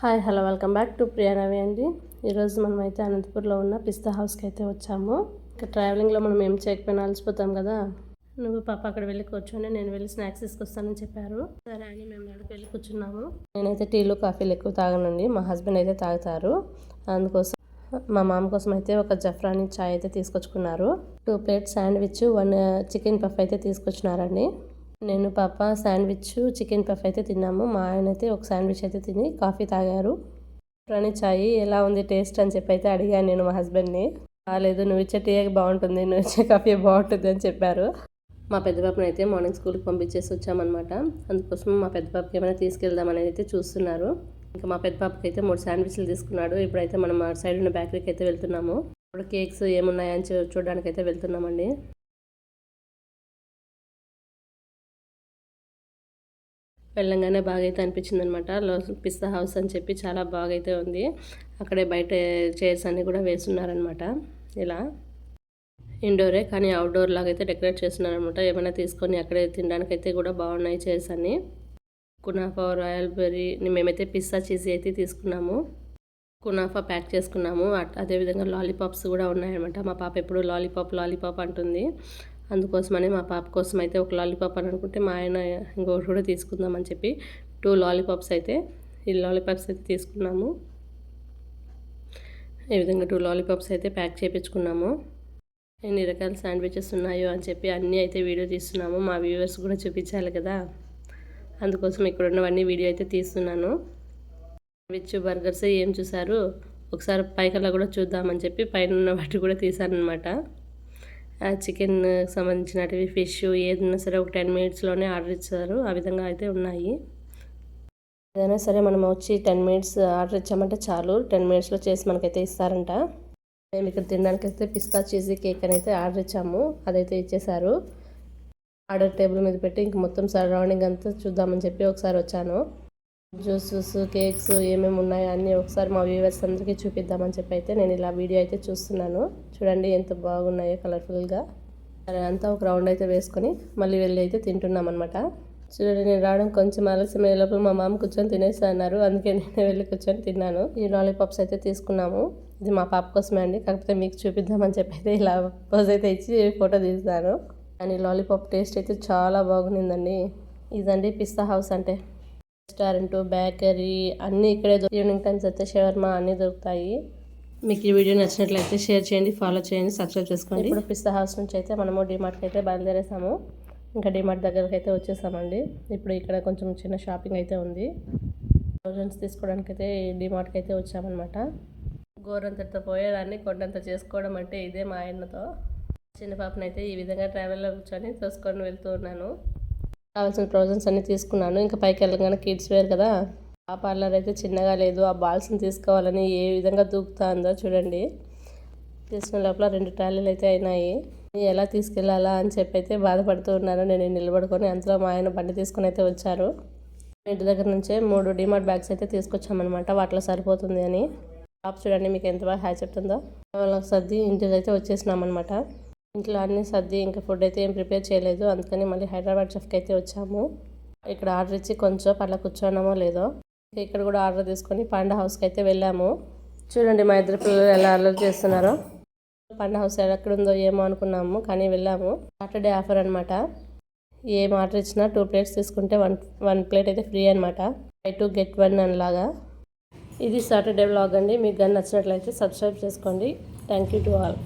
Hi hello welcome back to Priyanavi అండి. ఈరోజు మనమైతే అనంతపూర్లో ఉన్న పిస్తా హౌస్కి అయితే వచ్చాము. ఇక ట్రావెలింగ్లో మనం ఏం చేయకపోయినా అలసిపోతాం కదా. నువ్వు పాప అక్కడ వెళ్ళి కూర్చొని నేను వెళ్ళి స్నాక్స్ తీసుకొస్తానని చెప్పారు. సరే అని మేము అక్కడికి వెళ్ళి కూర్చున్నాము. నేనైతే టీలు కాఫీలు ఎక్కువ తాగనండి. మా హస్బెండ్ అయితే తాగుతారు. అందుకోసం మా మామ కోసం అయితే ఒక జఫ్రాని చాయ్ అయితే తీసుకొచ్చుకున్నారు. Two plate sandwich one chicken puff అయితే తీసుకొచ్చినారండి. నేను పాప శాండ్విచ్ చికెన్ పఫ్ అయితే తిన్నాము. మా ఆయన అయితే ఒక శాండ్విచ్ అయితే తిని కాఫీ తాగారు. రాణి చాయ్ ఎలా ఉంది టేస్ట్ అని చెప్పి అయితే అడిగాను నేను మా హస్బెండ్ని. బాగాలేదు నువ్వు ఇచ్చే టీ బాగుంటుంది నువ్వు ఇచ్చే కాఫీ బాగుంటుంది అని చెప్పారు. మా పెద్ద పాపను అయితే మార్నింగ్ స్కూల్కి పంపించేసి వచ్చామన్నమాట. అందుకోసం మా పెద్ద పాపకి ఏమైనా తీసుకెళ్దామని అయితే చూస్తున్నారు. ఇంకా మా పెద్ద పాపకి అయితే మూడు శాండ్విచ్లు తీసుకున్నాడు. ఇప్పుడైతే మనం మా సైడ్ ఉన్న బేకరీకి అయితే వెళ్తున్నాము. ఇప్పుడు కేక్స్ ఏమున్నాయని చూడడానికి అయితే వెళ్తున్నామండి. వెళ్ళంగానే బాగా అయితే అనిపించింది అనమాట లో పిస్తా హౌస్ అని చెప్పి చాలా బాగా అయితే ఉంది. అక్కడే బయట చైర్స్ అన్నీ కూడా వేస్తున్నారనమాట. ఇలా. ఇండోరే కానీ అవుట్డోర్ లాగా అయితే డెకరేట్ చేస్తున్నారనమాట. ఏమైనా తీసుకొని అక్కడే తినడానికి అయితే కూడా బాగున్నాయి చైర్స్ అన్నీ. కునాఫా రాయల్ బెర్రీ మేమైతే పిస్తా చీజీ అయితే తీసుకున్నాము. కునాఫా ప్యాక్ చేసుకున్నాము. అదేవిధంగా లాలీపాప్స్ కూడా ఉన్నాయన్నమాట. మా పాప ఎప్పుడు లాలీపాప్ లాలీపాప్ అంటుంది. అందుకోసమని మా పాప కోసం అయితే ఒక లాలీపాప్ అని అనుకుంటే మా ఆయన ఇంకొకటి కూడా తీసుకుందామని చెప్పి టూ లాలీపాప్స్ అయితే ఈ లాలీపాప్స్ అయితే తీసుకున్నాము. ఈ విధంగా టూ లాలీపాప్స్ అయితే ప్యాక్ చేయించుకున్నాము ఎన్ని రకాల శాండ్విచెస్ ఉన్నాయో అని చెప్పి అన్నీ అయితే వీడియో తీస్తున్నాము. మా వ్యూవర్స్ కూడా చూపించాలి కదా. అందుకోసం ఇక్కడ ఉన్నవన్నీ వీడియో అయితే తీస్తున్నాను. విచ్ బర్గర్స్ ఏం చూసారు? ఒకసారి పైకల్లా కూడా చూద్దామని చెప్పి పైన ఉన్న వాటి కూడా తీసాను అనమాట చికెన్ సంబంధించినవి ఫిష్ ఏదైనా సరే ఒక టెన్ మినిట్స్లోనే ఆర్డర్ ఇచ్చారు. ఆ విధంగా అయితే ఉన్నాయి. ఏదైనా సరే మనం వచ్చి టెన్ మినిట్స్ ఆర్డర్ ఇచ్చామంటే చాలు. టెన్ మినిట్స్లో చేసి మనకైతే ఇస్తారంట. మేము ఇక్కడ తినడానికి అయితే పిస్తా చీజీ కేక్ అని అయితే ఆర్డర్ ఇచ్చాము. అదైతే ఇచ్చేసారు ఆర్డర్ టేబుల్ మీద పెట్టి ఇంక మొత్తం సరౌండింగ్ అంతా చూద్దామని చెప్పి ఒకసారి వచ్చాను. జ్యూసెస్ కేక్స్ ఏమేమి ఉన్నాయో అన్నీ ఒకసారి మా వ్యూవర్స్ అందరికీ చూపిద్దామని చెప్పి అయితే నేను ఇలా వీడియో అయితే చూస్తున్నాను. చూడండి ఎంత బాగున్నాయో కలర్ఫుల్గా అంతా ఒక రౌండ్ అయితే వేసుకొని మళ్ళీ వెళ్ళి అయితే తింటున్నాం అనమాట చూడండి నేను రావడం కొంచెం ఆలస్యమయ్యే లోపల మా మామ కూర్చొని తినేసి అన్నారు. అందుకే నేను వెళ్ళి కూర్చొని తిన్నాను. ఈ లాలీపాప్స్ అయితే తీసుకున్నాము. ఇది మా పాప కోసమే అండి. కాకపోతే మీకు చూపిద్దామని చెప్పి అయితే ఇలా పోజ్ అయితే ఇచ్చి ఫోటో తీస్తాను. కానీ లాలీపాప్ టేస్ట్ అయితే చాలా బాగుండిందండి. ఇదండి పిస్తా హౌస్ అంటే. రెస్టారెంట్ బేకరీ అన్నీ ఇక్కడే ఈవినింగ్ టైమ్స్ అయితే షవర్మా అన్నీ దొరుకుతాయి. మీకు ఈ వీడియో నచ్చినట్లయితే షేర్ చేయండి ఫాలో చేయండి సబ్స్క్రైబ్ చేసుకోండి. ఇప్పుడు పిస్తా హౌస్ నుంచి అయితే మనము డిమార్ట్కి అయితే బయలుదేరేసాము. ఇంకా డిమార్ట్ దగ్గరికి అయితే వచ్చేసామండి. ఇప్పుడు ఇక్కడ కొంచెం చిన్న షాపింగ్ అయితే ఉంది. థౌజండ్స్ తీసుకోవడానికి అయితే డిమార్ట్కి అయితే వచ్చామన్నమాట. గోరంతటితో పోయేదాన్ని కొండంత చేసుకోవడం అంటే ఇదే మా ఆయనతో. చిన్న పాపనైతే ఈ విధంగా ట్రావెల్లో కూర్చొని తోసుకొని వెళ్తూ ఉన్నాను. కావాల్సిన ప్రొవిజన్స్ అన్నీ తీసుకున్నాను. ఇంకా పైకి వెళ్ళగానే కిడ్స్ వేర్ కదా. ఆ పార్లర్ అయితే చిన్నగా లేదు. ఆ బాల్స్ని తీసుకోవాలని ఏ విధంగా దూకుతుందో చూడండి. తీసుకున్న లోపల రెండు ట్రాలీలు అయితే అయినాయి. ఎలా తీసుకెళ్ళాలా అని చెప్పి అయితే బాధపడుతూ ఉన్నాను. నేను నిలబడుకొని అంతలో మా ఆయన బండి తీసుకుని అయితే వచ్చారు. ఇంటి దగ్గర నుంచే మూడు డిమార్ట్ బ్యాగ్స్ అయితే తీసుకొచ్చామన్నమాట. వాటిలో సరిపోతుంది అని. టాప్ చూడండి మీకు ఎంత బాగా హ్యాచ్ చెప్తుందో. వాళ్ళకి సర్ది ఇంటికి అయితే వచ్చేసినాం అనమాట ఇంట్లో అన్ని సర్ది ఇంకా ఫుడ్ అయితే ఏం ప్రిపేర్ చేయలేదు. అందుకని మళ్ళీ హైదరాబాద్ షెఫ్కి అయితే వచ్చాము. ఇక్కడ ఆర్డర్ ఇచ్చి కొంచెం అట్లా కూర్చోన్నామో లేదో. ఇక్కడ కూడా ఆర్డర్ తీసుకొని పండ హౌస్కి అయితే వెళ్ళాము. చూడండి మా ఇద్దరు పిల్లలు ఎలా అల్లరి చేస్తున్నారో. పండ హౌస్ ఎక్కడ ఉందో ఏమో అనుకున్నాము కానీ వెళ్ళాము. సాటర్డే ఆఫర్ అనమాట ఏం ఆర్డర్ ఇచ్చినా టూ ప్లేట్స్ తీసుకుంటే వన్ వన్ ప్లేట్ అయితే ఫ్రీ అనమాట ఐ టు గెట్ వన్ లాగా ఇది సాటర్డే బ్లాగ్ అండి. మీకు కానీ నచ్చినట్లయితే సబ్స్క్రైబ్ చేసుకోండి. Thank you to all